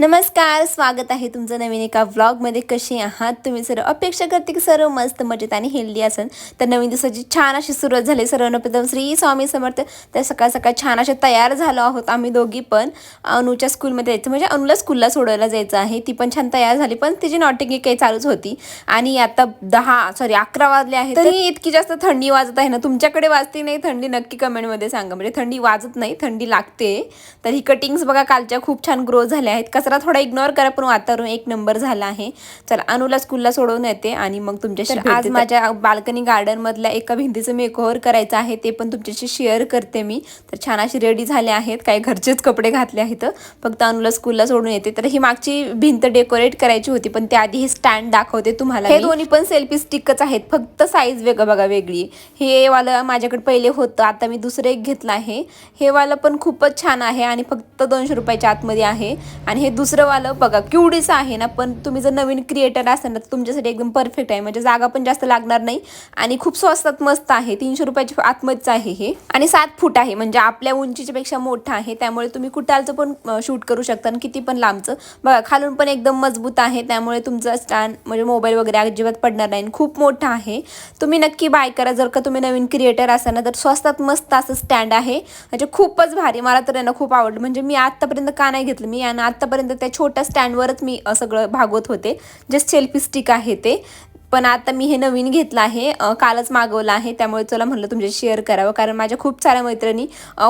नमस्कार स्वागत आहे तुमचं नवीन एका व्लॉगमध्ये कसे आहात? तुम्ही सर्व अपेक्षा करते की सर्व मस्त मजेत आणि हेल्दी असेल तर नवीन दिवसाची छान अशी सुरुवात झाली. सर्वांना प्रथम श्री स्वामी समर्थ. तर सकाळ सकाळ छान असे तयार झालो आहोत आम्ही दोघी पण. अनुच्या स्कूलमध्ये जायचं म्हणजे अनुला स्कूलला सोडायला जायचं आहे. ती पण छान तयार झाली पण तिची नॉटिंग काही चालूच होती. आणि आता दहा सॉरी अकरा वाजले आहे तरी इतकी जास्त थंडी वाजत आहे ना. तुमच्याकडे वाजते नाही? थंडी नक्की कमेंटमध्ये सांगा. म्हणजे थंडी वाजत नाही थंडी लागते. तर ही कटिंग्स बघा कालच्या खूप छान ग्रो झाल्या आहेत. कचरा थोडा इग्नोर करा पण वातावरण एक नंबर झाला आहे. चला अनुला स्कूलला सोडवून येते आणि मग तुमच्याशी आज माझ्या बाल्कनी गार्डन मधल्या एका भिंतीचं मेकओव्हर करायचं आहे ते पण तुमच्याशी शेअर करते मी. तर छान अशी रेडी झाले आहेत काही घरचेच कपडे घातले आहेत. फक्त अनुला स्कूलला सोडून येते. तर ही मागची भिंत डेकोरेट करायची होती पण त्याआधी हे स्टँड दाखवते तुम्हाला हे दोन्ही पण सेल्फी स्टिकच आहेत फक्त साईज वेगळं बघा वेगळी. हे वालं माझ्याकडे पहिले होतं आता मी दुसरं एक घेतलं आहे. हे वालं पण खूपच छान आहे आणि फक्त दोनशे रुपयाच्या आतमध्ये आहे. आणि हे दुसरं वालं बघा क्युडीचं आहे ना पण तुम्ही जर नवीन क्रिएटर असाल ना तर तुमच्यासाठी एकदम परफेक्ट आहे. म्हणजे जागा पण जास्त लागणार नाही. आणि खूप स्वस्तात मस्त आहे. तीनशे रुपयाची आतमध्येच आहे हे. आणि सात फूट आहे. म्हणजे आपल्या उंचीच्या पेक्षा मोठं आहे. त्यामुळे तुम्ही कुटालचं पण शूट करू शकता. आणि किती पण लांबचं. बघा खालून पण एकदम मजबूत आहे. त्यामुळे तुमचं स्टँड म्हणजे मोबाईल वगैरे अजिबात पडणार नाही. आणि खूप मोठं आहे. तुम्ही नक्की बाय करा. जर का तुम्ही नवीन क्रिएटर असाल ना तर स्वस्तात मस्त असं स्टँड आहे. म्हणजे खूपच भारी. मला तर यांना खूप आवडलं. म्हणजे मी आत्तापर्यंत का नाही घेतलं? मी यांना आत्तापर्यंत त्या छोट्या स्टँडवरच मी सगळं भागवत होते. जस्ट सेल्फी स्टिक आहे ते. पण आता मी हे नवीन घेतलं आहे कालच मागवलं आहे त्यामुळे चला म्हणलं तुमच्याशी शेअर करावं. कारण माझ्या खूप साऱ्या मैत्रिणी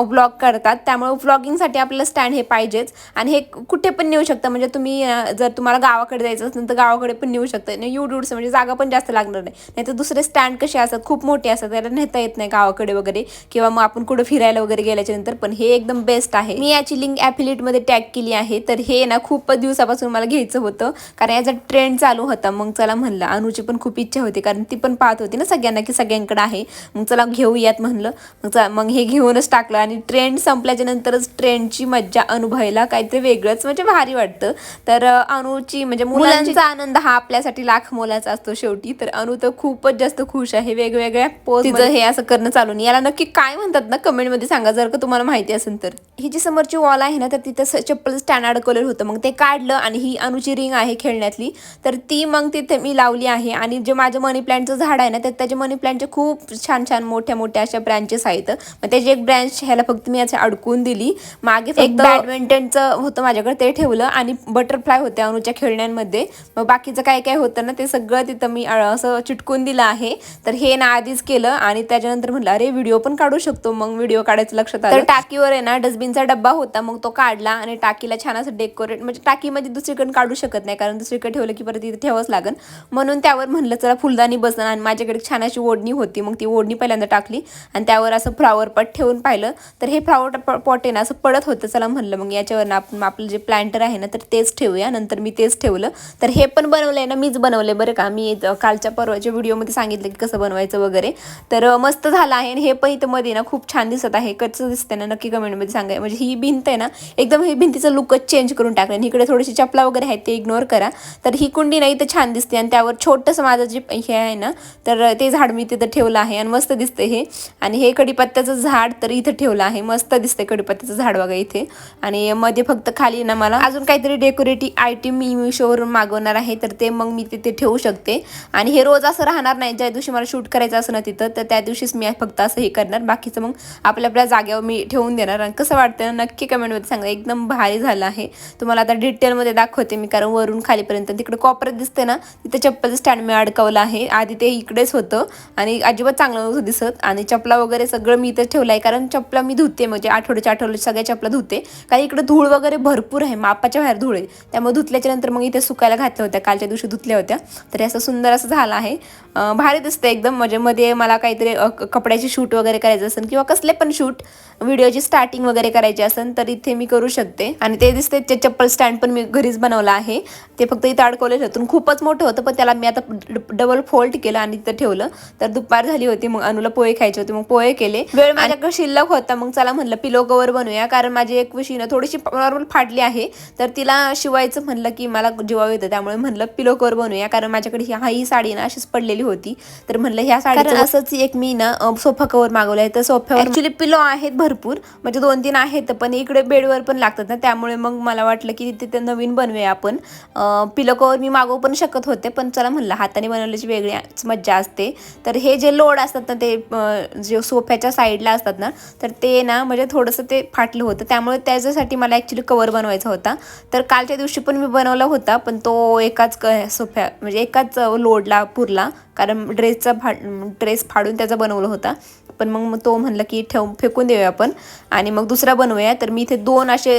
व्लॉग करतात. त्यामुळे व्लॉगिंगसाठी आपल्याला स्टँड हे पाहिजेच. आणि हे कुठे पण नेऊ शकता. म्हणजे तुम्ही जर तुम्हाला गावाकडे जायचं असेल तर गावाकडे पण नेऊ शकता. आणि युडूडचं म्हणजे जागा पण जास्त लागणार नाही. नाही तर दुसरे स्टँड कसे असतात खूप मोठे असतात त्याला नेता येत नाही गावाकडे वगैरे. किंवा मग आपण कुठं फिरायला वगैरे गेल्याच्यानंतर पण हे एकदम बेस्ट आहे. मी याची लिंक ॲफिलिटमध्ये टॅग केली आहे. तर हे ना खूपच दिवसापासून मला घ्यायचं होतं. कारण याचा ट्रेंड चालू होता. मग चला म्हणलं अनुची पण खूप इच्छा होती कारण ती पण पाहत होती ना सगळ्यांना की सगळ्यांकडे आहे. मग चला घेऊयात म्हणलं. मग मग हे घेऊनच टाकलं आणि ट्रेंड संपल्याच्या नंतरच ट्रेंडची मज्जा अनुभवायला काहीतरी वेगळंच म्हणजे भारी वाटतं. तर अनुची म्हणजे मुलांचा आनंद हा आपल्यासाठी लाख मोलाचा असतो शेवटी. तर अनु तर खूपच जास्त खुश आहे. वेगवेगळ्या तिचं हे असं करणं चालू नाही. याला नक्की काय म्हणतात ना कमेंटमध्ये सांगा जर का तुम्हाला माहिती असेल तर. ही जी समोरची वॉल आहे ना तर तिथं चप्पल स्टँड अडकवलेलं होतं. मग ते काढलं आणि ही अनुची रिंग आहे खेळण्यातली. तर ती मग तिथे मी लावली आहे. आणि जे माझं मनी प्लांटचं झाड आहे ना तर त्याचे मनी प्लांटचे खूप छान छान मोठ्या मोठ्या अशा ब्रँचेस आहेत. मग त्याची एक ब्रँच ह्याला फक्त मी असं अडकून दिली. मागे एक बॅडमिंटनचं होतं माझ्याकडे ते ठेवलं आणि बटरफ्लाय होत्या अनुच्या खेळण्यांमध्ये. मग बाकीचं काय काय होतं ना ते सगळं तिथं मी असं चिटकून दिलं आहे. तर हे ना आधीच केलं आणि त्याच्यानंतर म्हटलं अरे व्हिडिओ पण काढू शकतो. मग व्हिडिओ काढायचं लक्षात आलं. तर टाकीवर आहे ना डस्टबिनचा डब्बा होता मग तो काढला आणि टाकीला छान असं डेकोरेट म्हणजे टाकीमध्ये दुसरीकडे काढू शकत नाही कारण दुसरीकडे ठेवलं की परत तिथे ठेवावंच लागेल म्हणून त्यावर म्हणलं चला फुलदाणी बसणार आणि माझ्याकडे छान अशी ओढणी होती. मग ती ओढणी पहिल्यांदा टाकली आणि त्यावर असं फ्लावर पॉट ठेवून पाहिलं. तर हे फ्लावर पॉट आहे ना असं पडत होतं. चला म्हणलं मग याच्यावर आपण आपलं जे प्लांटर आहे ना तर तेच ठेवूया. नंतर मी तेच ठेवलं. तर हे पण बनवलंय ना मीच बनवलंय बरं का. मी कालच्या परवाच्या व्हिडिओमध्ये सांगितलं की कसं बनवायचं वगैरे. तर मस्त झालं आहे आणि हे पण इथं मध्ये ना खूप छान दिसत आहे. कसं दिसतंय ना नक्की कमेंटमध्ये सांगाय म्हणजे ही भिंत आहे ना एकदम ही भिंतीचं लुकच चेंज करून टाकलं आणि इकडे थोडीशी चपला वगैरे आहेत ते इग्नोर करा. तर ही कुंडी ना इथं छान दिसते आणि त्यावर छोटंसं माझं जे हे आहे ना तर ते झाड मी तिथं ठेवलं आहे आणि मस्त दिसते हे. आणि हे कडीपत्त्याचं झाड तर इथं ठेवलं आहे. मस्त दिसते कडीपत्त्याचं झाड बघा इथे. आणि मध्ये फक्त खाली ना मला. अजून काहीतरी डेकोरेटिव्ह आयटम मी मिशोवरून मागवणार आहे तर ते मग मी तिथे ठेवू शकते. आणि हे रोज असं राहणार नाही. ज्या दिवशी मला शूट करायचं असं ना तिथं तर त्या दिवशीच मी फक्त असं हे करणार. बाकीचं मग आपल्या आपल्या जागेवर मी ठेवून देणार. आणि कसं वाटतं ना नक्की कमेंटमध्ये सांगा. एकदम भारी झालं आहे. तुम्हाला आता डिटेलमध्ये दाखवते मी कारण वरून खालीपर्यंत तिकडे कॉपरेट दिसते ना तिथे चप्पल स्टँड मी अडकवलं आहे. आधी ते इकडेच होतं आणि अजिबात चांगलं नव्हतं दिसत. आणि चपला वगैरे सगळं मी इथं ठेवलं आहे. कारण चपला मी धुते म्हणजे आठवड्याच्या आठवड्यात सगळ्या चपला धुते. कारण इकडे धूळ वगैरे भरपूर आहे. मापाच्या बाहेर धूळ आहे. त्यामुळे धुतल्याच्या नंतर मग इथे सुकायला घातल्या होत्या. कालच्या दिवशी धुतल्या होत्या. तर असं सुंदर असं झालं आहे. भारी दिसतं एकदम. म्हणजे मध्ये मला काहीतरी कपड्याचे शूट वगैरे करायचं असेल किंवा कसले पण शूट व्हिडिओची स्टार्टिंग वगैरे करायची असेल तर इथे मी करू शकते. आणि ते दिसते ते चप्पल स्टँड पण मी घरीच बनवलं आहे. ते फक्त इथं अडकवलं होतं. खूपच मोठं होतं पण त्याला मी आता डबल फोल्ड केलं आणि तिथं ठेवलं. तर दुपार झाली होती मग अनुला पोहे खायचे होते मग पोहे केले. वेळ माझ्याकडे शिल्लक होता मग चला म्हणलं पिलो कवर बनवूया कारण माझी एक उशी ना थोडीशी नॉर्मल फाटली आहे. तर तिला शिवायचं म्हणलं की मला जीवाव येतं. त्यामुळे म्हणलं पिलो कवर बनवूया कारण माझ्याकडे ही- हा साडी ना अशीच पडलेली होती. तर म्हणलं ह्या साडी असंच एक मी ना सोफा कवर मागवलं आहे तर सोफ्यावर ऍक्च्युली पिलो आहेत भरपूर. म्हणजे दोन तीन आहेत पण इकडे बेडवर पण लागतात ना. त्यामुळे मग मला वाटलं की तिथे नवीन बनवूया आपण. पिलो कवर मी मागवू पण शकत होते पण चला म्हणलं हाताने बनवल्याची वेगळीच मज्जा असते. तर हे जे लोड असतात ना ते जे सोफ्याच्या साईडला असतात ना तर ते ना म्हणजे थोडंसं ते फाटलं होतं. त्यामुळे त्याच्यासाठी मला ॲक्च्युली कवर बनवायचा होता. तर कालच्या दिवशी पण मी बनवला होता पण तो एकाच क सोफ्या म्हणजे एकाच लोडला पुरला. कारण ड्रेसचा फा ड्रेस फाडून त्याचा बनवला होता. पण मग तो म्हणलं की ठेव फेकून देऊया आपण. आणि मग दुसरा बनवूया. तर मी इथे दोन असे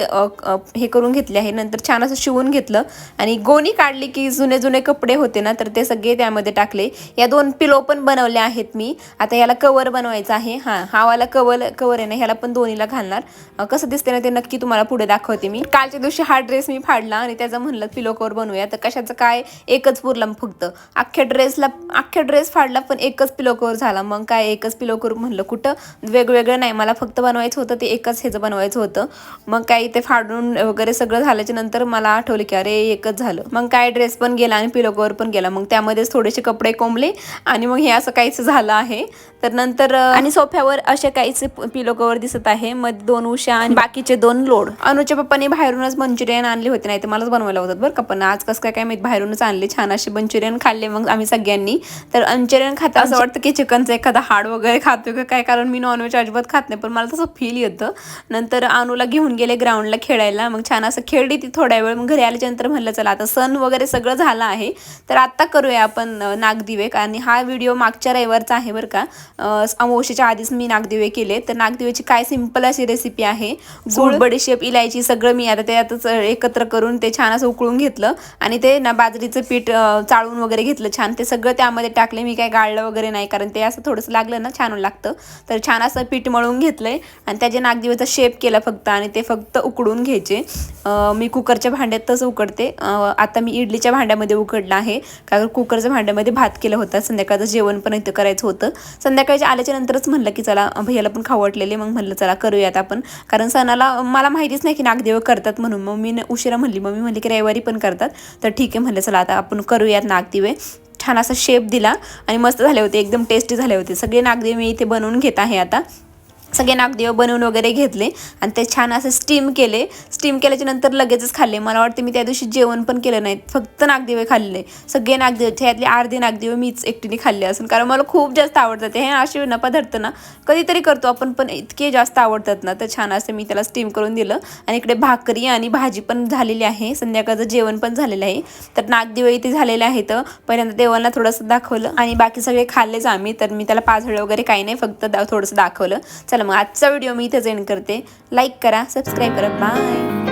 हे करून घेतले आहे. नंतर छान असं शिवून घेतलं. आणि गोणी काढली की जुने जुने कपडे होते ना तर ते सगळे त्यामध्ये टाकले. या दोन पिलो पण बनवले आहेत मी. आता याला कवर बनवायचा आहे. हां हा हावाला कवर कवर आहे ना ह्याला पण दोन्हीला घालणार. कसं दिसते ना ते नक्की तुम्हाला पुढे दाखवते मी. कालच्या दिवशी हा ड्रेस मी फाडला आणि त्याचं म्हणलं पिलो कवर बनवूया. तर कशाचं काय? एकच पुरला फक्त. अख्ख्या ड्रेसला अख्ख्या ड्रेस फाडला पण एकच पिलो कवर झाला. मग काय एकच पिलो कवर म्हणलं कुठं? वेगवेगळं नाही. मला फक्त बनवायचं होतं ते एकच ह्याचं बनवायचं होतं. मग काय ते फाडून वगैरे सगळं झाल्याच्यानंतर मला आठवलं की अरे एकच झालं. मग काय ड्रेस पण गेला आणि पिलो कवर पण गेला. मग त्यामध्येच थोडेसे कपडे कोंबले आणि मग हे असं काहीच झालं आहे. तर नंतर आणि सोफ्यावर असे काहीच पिलो कवर दिसत आहे. मध्ये दोन उशा आणि बाकीचे दोन लोड. अनुच्या पप्पाने बाहेरूनच मंचुरियन आणले होते. नाही तर मलाच बनवायला होतात बरं का. पण आज कसं काय काय माहीत बाहेरूनच आणले. छान असे मंचुरियन खाल्ले मग आम्ही सगळ्यांनी. तर मंचुरियन खाता असं वाटतं की चिकनचं एखादा हाड वगैरे खातो का काय? कारण मी नॉनव्हेज अजिबात खात नाही पण मला तसं फील येतं. नंतर अनुला घेऊन गेले ग्राउंडला खेळायला. मग छान असं खेळली ती थोड्या वेळ. मग घरी आल्याच्यानंतर म्हणलं चला आता सण वगैरे सगळं झालं आहे तर आत्ता करूया आपण अं, नागदिवे आणि हा व्हिडिओ मागच्या रविवारचा आहे बरं का. अं, अमावस्येच्या आधीच मी नागदिवे केले. तर नागदिवेची काय सिंपल अशी रेसिपी आहे? गुळ. बडीशेप इलायची सगळं मी आता त्यातच एकत्र करून ते छान असं उकळून घेतलं. आणि ते ना बाजरीचं पीठ चाळून वगैरे घेतलं छान. ते सगळं त्यामध्ये टाकले मी काय गाळलं वगैरे नाही कारण ते असं थोडंसं लागलं ना छान लागतं. तर छान असं पीठ मळून आहे आणि त्याच्या नागदिवेचा शेप केला फक्त आणि ते फक्त उकडून घ्यायचे. मी कुकरच्या भांड्यातच उकडते. आता मी इडलीच्या भांड्यामध्ये उकडलं आहे कारण कुकरच्या भांड्यामध्ये भात केलं होतं. संध्याकाळचं जेवण पण इथं करायचं होतं. संध्याकाळच्या आल्याच्या नंतरच म्हणलं की चला भैयाला पण खाऊ वाटलेले मग म्हणलं चला करूयात आपण. कारण सणाला मला माहितीच नाही की नागदेव करतात म्हणून. मग मी उशिरा म्हणली मग मी म्हणली की रविवारी पण करतात. तर ठीक आहे म्हणलं चला आता आपण करूयात नागदिवे. छान असा शेप दिला आणि मस्त झाले होते एकदम टेस्टी झाले होते. सगळे नागदे मी इथे बनवून घेत आहे आता. सगळे नागदेव बनवून वगैरे घेतले आणि ते छान असं स्टीम केले. स्टीम केल्याच्यानंतर लगेचच खाल्ले. मला वाटतं मी त्या दिवशी जेवण पण केलं नाही. फक्त नागदेवे खाल्ले. सगळे नागदेव ह्यातले अर्धे नागदेव मीच एकटीने खाल्ले असून. कारण मला खूप जास्त आवडतात हे असे न पदार्थ ना कधीतरी करतो आपण पण इतके जास्त आवडतात ना. तर छान असं मी त्याला स्टीम करून दिलं. आणि इकडे भाकरी आणि भाजी पण झालेली आहे. संध्याकाळचं जेवण पण झालेलं आहे. तर नागदेव इथे झालेले आहेत. पहिल्यांदा देवांना थोडंसं दाखवलं आणि बाकी सगळे खाल्लेच आम्ही. तर मी त्याला पाझळ वगैरे काही नाही फक्त थोडंसं दाखवलं. चला चला मग आजचा व्हिडिओ मी इथेच एंड करते. लाईक करा सबस्क्राईब करा. बाय